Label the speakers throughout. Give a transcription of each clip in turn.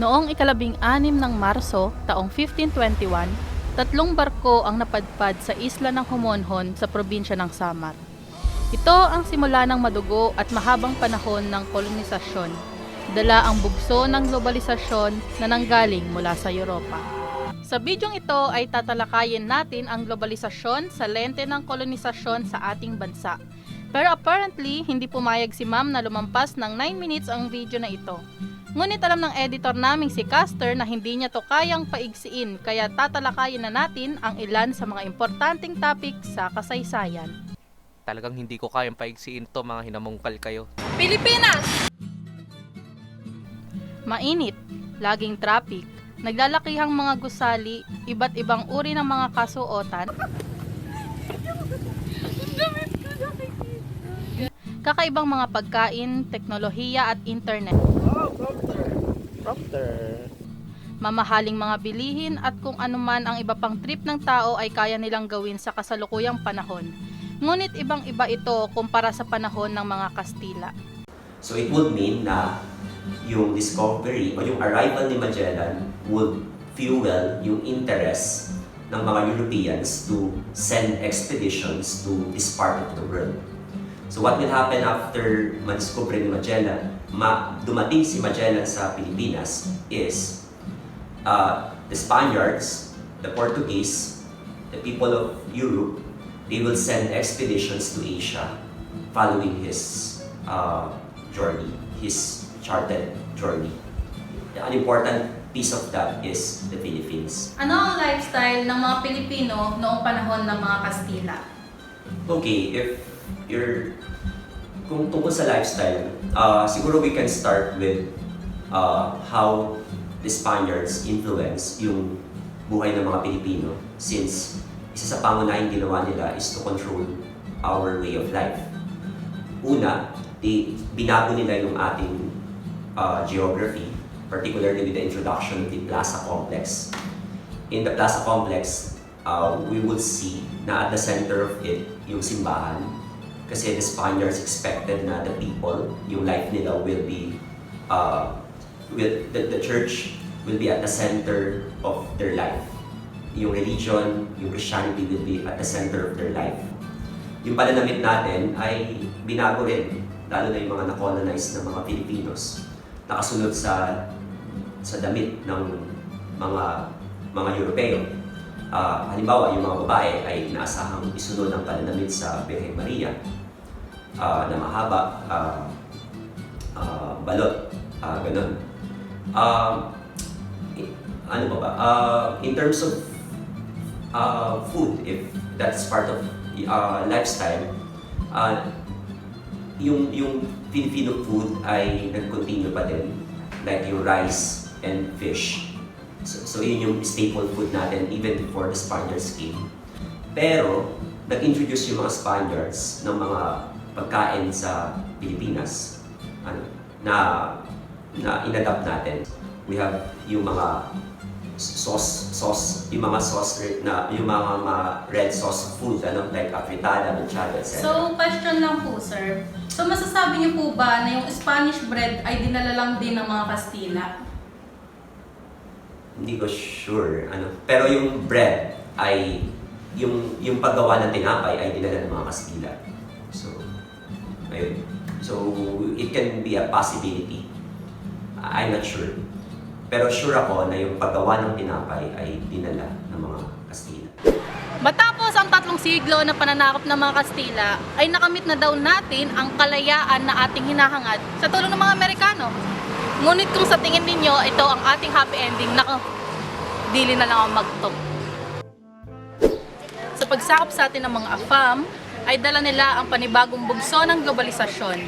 Speaker 1: Noong ikalabing anim ng Marso, taong 1521, tatlong barko ang napadpad sa isla ng Homonhon sa probinsya ng Samar. Ito ang simula ng madugo at mahabang panahon ng kolonisasyon. Dala ang bugso ng globalisasyon na nanggaling mula sa Europa. Sa bidyong ito ay tatalakayin natin ang globalisasyon sa lente ng kolonisasyon sa ating bansa. Pero apparently, hindi pumayag si ma'am na lumampas ng 9 minutes ang video na ito. Ngunit alam ng editor naming si Caster na hindi niya to kayang paigsiin kaya tatalakayin na natin ang ilan sa mga importanteng topic sa kasaysayan.
Speaker 2: Talagang hindi ko kayang paigsiin to mga hinamungkal kayo.
Speaker 1: Pilipinas! Mainit, laging traffic, naglalakihang mga gusali, iba't ibang uri ng mga kasuotan, kakaibang mga pagkain, teknolohiya at internet, mamahaling mga bilihin at kung anuman ang iba pang trip ng tao ay kaya nilang gawin sa kasalukuyang panahon. Ngunit ibang-iba ito kumpara sa panahon ng mga Kastila.
Speaker 3: So it would mean na yung discovery o yung arrival ni Magellan would fuel yung interest ng mga Europeans to send expeditions to this part of the world. So what will happen after madiscover ni Magellan, ma dumating si Magellan sa Pilipinas is uh, the Spaniards, the Portuguese, the people of Europe, they will send expeditions to Asia following his uh, journey, his charted journey. An important piece of that is the Philippines.
Speaker 1: Ano ang lifestyle ng mga Pilipino noong panahon ng mga Kastila?
Speaker 3: Okay, if you're kung tungkol sa lifestyle, uh, siguro we can start with uh, how the Spaniards influence yung buhay ng mga Pilipino since isa sa pangunahing ginawa nila is to control our way of life. Una, di, binago nila yung ating uh, geography, particularly with the introduction of the Plaza Complex. In the Plaza Complex, uh, we would see na at the center of it yung simbahan kasi the Spaniards expected na the people, yung life nila will be, uh, will, the, the church will be at the center of their life. Yung religion, yung Christianity will be at the center of their life. Yung pananamit natin ay binago rin, lalo na yung mga na-colonize na mga Filipinos. Nakasunod sa sa damit ng mga mga Europeo. Ah, halimbawa, yung mga babae ay inaasahang isunod ang pananamit sa Birhen Maria ah, na mahaba, ah, ah, balot, ah, ganun. I- ano ba ba? Ah, in terms of uh, food, if that's part of uh, lifestyle, uh, yung yung Filipino food ay nag-continue pa din, like yung rice and fish. So, so yun yung staple food natin even before the Spaniards came. Pero, nag-introduce yung mga Spaniards ng mga pagkain sa Pilipinas ano, na na inadapt natin. We have yung mga sauce sauce yung mga sauce na yung mga, mga red sauce food ano like afritada, machado, etc.
Speaker 1: So, question lang po, sir. So, masasabi niyo po ba na yung Spanish bread ay dinala lang din ng mga Kastila?
Speaker 3: hindi ko sure ano pero yung bread ay yung yung paggawa ng tinapay ay dinala ng mga Kastila. So ayun. So it can be a possibility. I'm not sure. Pero sure ako na yung paggawa ng tinapay ay dinala ng mga Kastila.
Speaker 1: Matapos ang tatlong siglo na pananakop ng mga Kastila, ay nakamit na daw natin ang kalayaan na ating hinahangad sa tulong ng mga Amerikano. Ngunit kung sa tingin ninyo, ito ang ating happy ending, nako, dili na lang ang magtog. Sa pagsakop sa atin ng mga AFAM, ay dala nila ang panibagong bugso ng globalisasyon.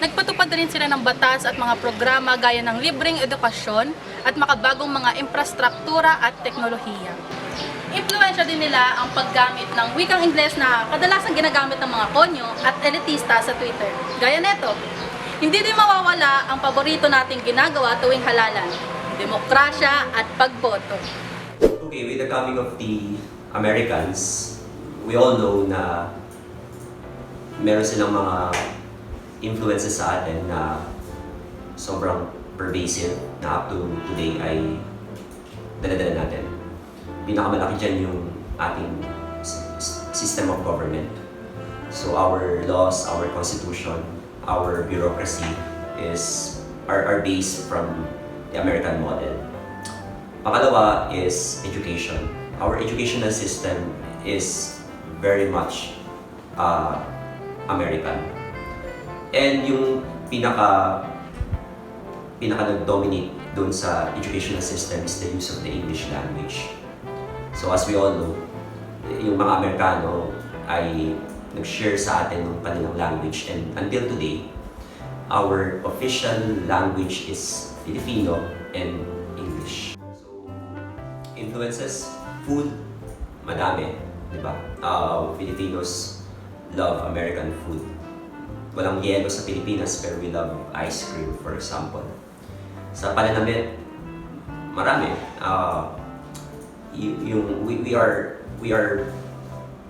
Speaker 1: Nagpatupad rin sila ng batas at mga programa gaya ng libreng edukasyon at makabagong mga infrastruktura at teknolohiya. Impluensya din nila ang paggamit ng wikang Ingles na kadalasang ginagamit ng mga konyo at elitista sa Twitter. Gaya neto, hindi din mawawala ang paborito nating ginagawa tuwing halalan, demokrasya at pagboto.
Speaker 3: Okay, with the coming of the Americans, we all know na meron silang mga influences sa atin na sobrang pervasive na up to today ay dala-dala natin. Pinakamalaki dyan yung ating system of government. So our laws, our constitution, our bureaucracy is are, are based from the American model. Pangalawa is education. Our educational system is very much uh, American. And yung pinaka pinaka nag-dominate doon sa educational system is the use of the English language. So as we all know, yung mga Amerikano ay nag-share sa atin ng kanilang language and until today, our official language is Filipino and English. So, influences, food, madami, di ba? Uh, Filipinos love American food. Walang yelo sa Pilipinas pero we love ice cream, for example. Sa pananamit, marami. Uh, yung we, we are we are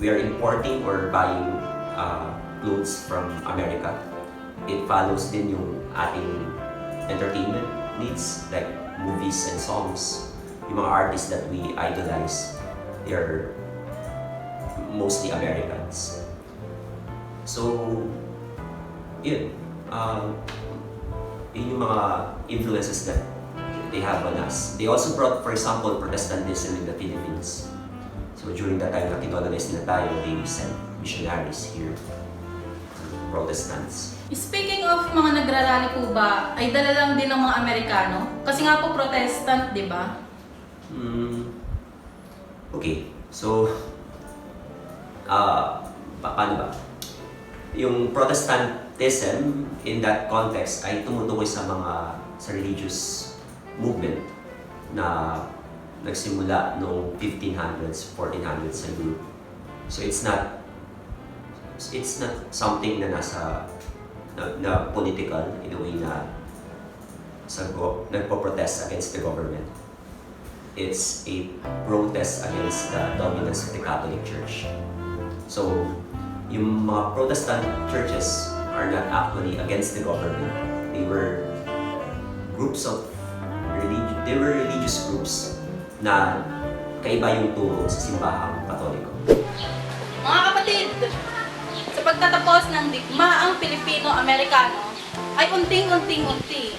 Speaker 3: we are importing or buying uh, clothes from America. It follows din yung ating entertainment needs like movies and songs. Yung mga artists that we idolize, they're mostly Americans. So, yun. Uh, yun yung mga influences that they have on us. They also brought, for example, Protestantism in the Philippines. So during that time na kinolonize na tayo, they sent missionaries here, Protestants.
Speaker 1: Speaking of mga nagrarally po ba, ay dala lang din ng mga Amerikano? Kasi nga po protestant, di ba?
Speaker 3: Mm, okay, so, ah, pa- paano ba? Yung Protestantism in that context ay tumutukoy sa mga sa religious movement na nagsimula noong 1500s, 1400s sa Europe. So it's not it's not something na nasa na, na political in a way na sa go, nagpo-protest against the government. It's a protest against the dominance of the Catholic Church. So, yung mga Protestant churches are not actually against the government. They were groups of religious, they were religious groups na kaiba yung turo sa simbahang katoliko.
Speaker 1: Mga kapatid, sa pagtatapos ng digmaang Pilipino-Amerikano, ay unting-unting-unti.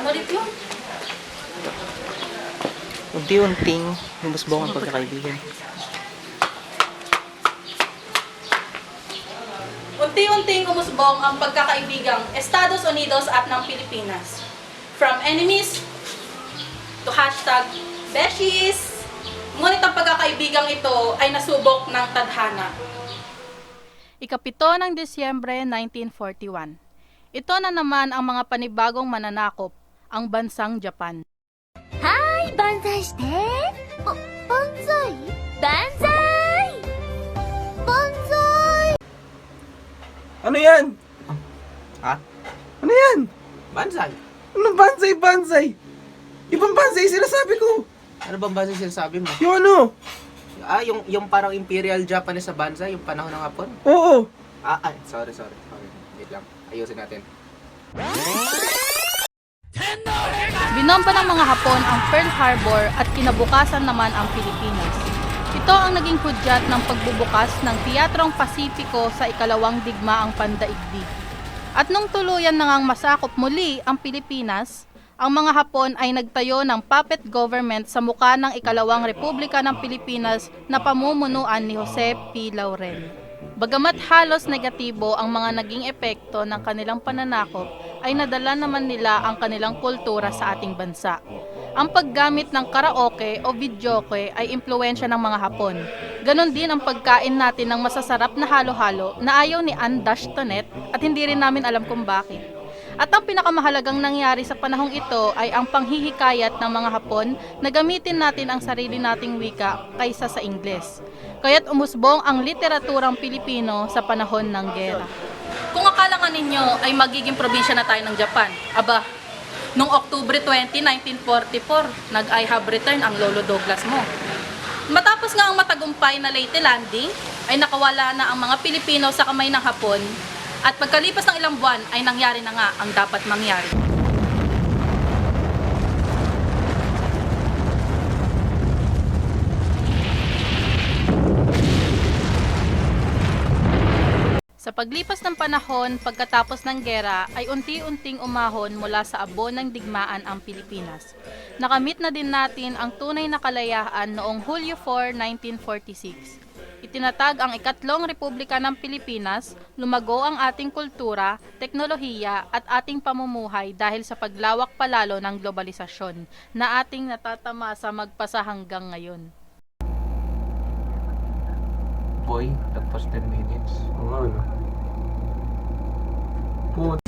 Speaker 1: Ano ulit yun?
Speaker 4: Unti-unting lumusbong ang pagkakaibigan.
Speaker 1: unti-unting umusbong ang pagkakaibigang Estados Unidos at ng Pilipinas. From enemies to hashtag beshies, ngunit ang pagkakaibigang ito ay nasubok ng tadhana. Ikapito ng Disyembre 1941. Ito na naman ang mga panibagong mananakop, ang bansang Japan.
Speaker 5: Hi, banzai shite! Banzai! Banzai!
Speaker 6: Ano yan?
Speaker 4: Ha?
Speaker 6: Ano yan?
Speaker 4: Bansay?
Speaker 6: Anong bansay, bansay? Ibang bansay sinasabi ko.
Speaker 4: Ano bang bansay sinasabi mo?
Speaker 6: Yung ano?
Speaker 4: Ah, yung, yung parang Imperial Japanese sa bansay, yung panahon ng hapon?
Speaker 6: Oo.
Speaker 4: Ah, ay, sorry, sorry. sorry. Wait lang. Ayusin natin.
Speaker 1: Binomba ng mga Hapon ang Pearl Harbor at kinabukasan naman ang Pilipinas. Ito ang naging hudyat ng pagbubukas ng Teatrong Pasipiko sa ikalawang digmaang pandaigdig. At nung tuluyan na ngang masakop muli ang Pilipinas, ang mga Hapon ay nagtayo ng puppet government sa muka ng ikalawang Republika ng Pilipinas na pamumunuan ni Jose P. Laurel. Bagamat halos negatibo ang mga naging epekto ng kanilang pananakop, ay nadala naman nila ang kanilang kultura sa ating bansa. Ang paggamit ng karaoke o videoke ay impluensya ng mga Hapon. Ganon din ang pagkain natin ng masasarap na halo-halo na ayaw ni Anne Dash Tonet at hindi rin namin alam kung bakit. At ang pinakamahalagang nangyari sa panahong ito ay ang panghihikayat ng mga Hapon na gamitin natin ang sarili nating wika kaysa sa Ingles. Kaya't umusbong ang literaturang Pilipino sa panahon ng gera. Kung akala nga ninyo ay magiging probinsya na tayo ng Japan, aba, noong Oktubre 20, 1944, nag-I have returned ang Lolo Douglas mo. Matapos nga ang matagumpay na Leyte Landing, ay nakawala na ang mga Pilipino sa kamay ng Hapon at pagkalipas ng ilang buwan ay nangyari na nga ang dapat mangyari. Paglipas ng panahon pagkatapos ng gera ay unti-unting umahon mula sa abo ng digmaan ang Pilipinas. Nakamit na din natin ang tunay na kalayaan noong Hulyo 4, 1946. Itinatag ang ikatlong Republika ng Pilipinas, lumago ang ating kultura, teknolohiya at ating pamumuhay dahil sa paglawak palalo ng globalisasyon na ating natatama sa magpasa hanggang ngayon.
Speaker 4: Boy, tagpas 10 minutes.
Speaker 6: Oo, ano? 있고